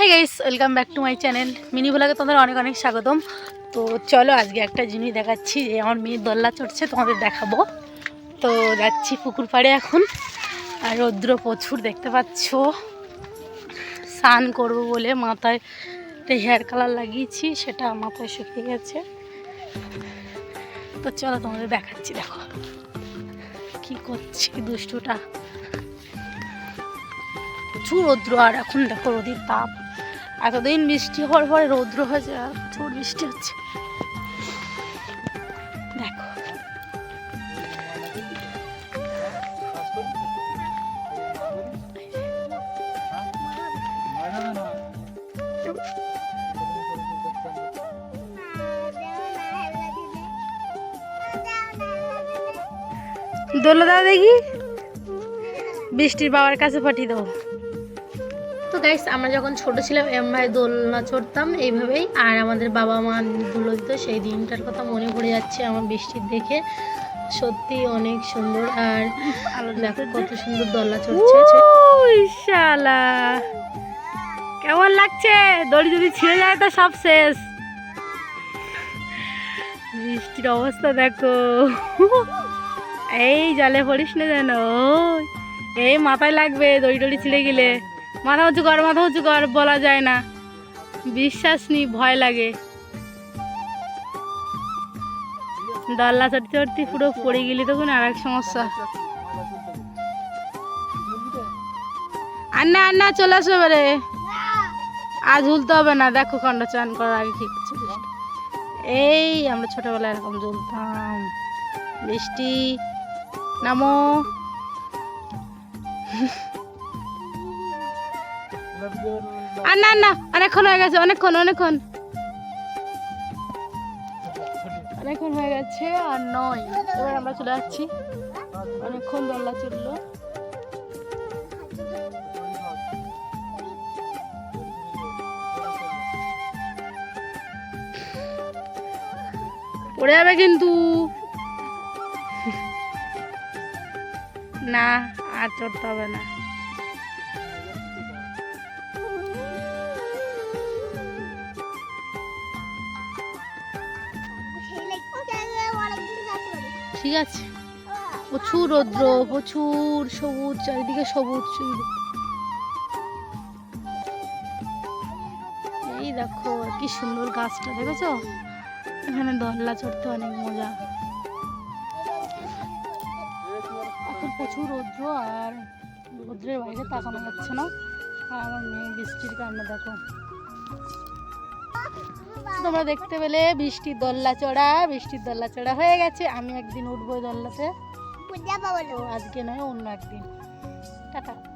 Hey guys welcome back to my channel mini ব্লগে তোমাদের অনেক অনেক স্বাগতম। তো চলো আজকে একটা জিনিস দেখাচ্ছি যে আমার মেয়ে দোল্লা চড়ছে, তোমাদের দেখাবো। তো যাচ্ছি পুকুর পাড়ে এখন। আর রৌদ্র প্রচুর দেখতে পাচ্ছ। স্নান করব বলে মাথায় একটা হেয়ার কালার লাগিয়েছি, সেটা মাথায় শুকিয়ে গেছে। তো চলো তোমাদের দেখাচ্ছি, দেখো। কি করছি দুষ্টুটা। প্রচুর রৌদ্র, আর এখন দেখো রোদের তাপ। এতদিন বৃষ্টি হওয়ার পরে রৌদ্র হয়েছে আর প্রচুর বৃষ্টি হচ্ছে। দেখো। দোলা দাও দেখি? বৃষ্টির বাবার কাছে পাঠিয়ে দেবো। তো গাইস আমরা যখন ছোট ছিলাম এমভাবে দোলনা চড়তাম এইভাবেই, আর আমাদের বাবা মা ধুলো দিত সেই দিনটার কথা মনে পড়ে যাচ্ছে আমার বৃষ্টির দেখে। সত্যি অনেক সুন্দর, আর দেখো কত সুন্দর দোলনা চড়ছে কেমন লাগছে? দড়ি যদি ছিঁড়ে যায় তো সব শেষ। বৃষ্টির অবস্থা দেখো। এই জলে পড়িস না যেন এই মাথায় লাগবে দড়ি টড়ি ছিঁড়ে গেলে। মাথা উঁচু কর মাথা উঁচু কর বলা যায় না। বিশ্বাস নি ভয় লাগে। দল্লা চড়তে চড়তে পুরো পড়ে গেলি তখন আর এক সমস্যা। আর না আর না চলে আসো এবারে। আজ ঝুলতে হবে না। দেখো খন্ড চান করার আগে ঠিক এই আমরা ছোটবেলায় এরকম ঝুলতাম। বৃষ্টি, নামো। আর না না অনেকক্ষণ হয়ে গেছে, অনেকক্ষণ অনেকক্ষণ। অনেকক্ষণ হয়ে গেছে আর নয়। এবার আমরা চলে যাচ্ছি। অনেকক্ষণ দোল্লা চলল। পড়ে যাবে কিন্তু। না, আর চড়তে হবে না। ঠিক আছে? প্রচুর রৌদ্র, প্রচুর সবুজ, চারিদিকে সবুজ এই দেখো কি সুন্দর গাছটা, দেখেছ? এখানে দহল্লা চড়তে অনেক মজা। এখন প্রচুর রৌদ্র আর রৌদ্রের বাইরে তাকানো যাচ্ছে না। আর আমার মেয়ে বৃষ্টির কারণে দেখো। তোমরা দেখতে পেলে বৃষ্টির দোল্লা চড়া বৃষ্টির দোল্লা চড়া হয়ে গেছে। আমি একদিন উঠবো দল্লাতে। আজকে নয় অন্য একদিন। টাটা।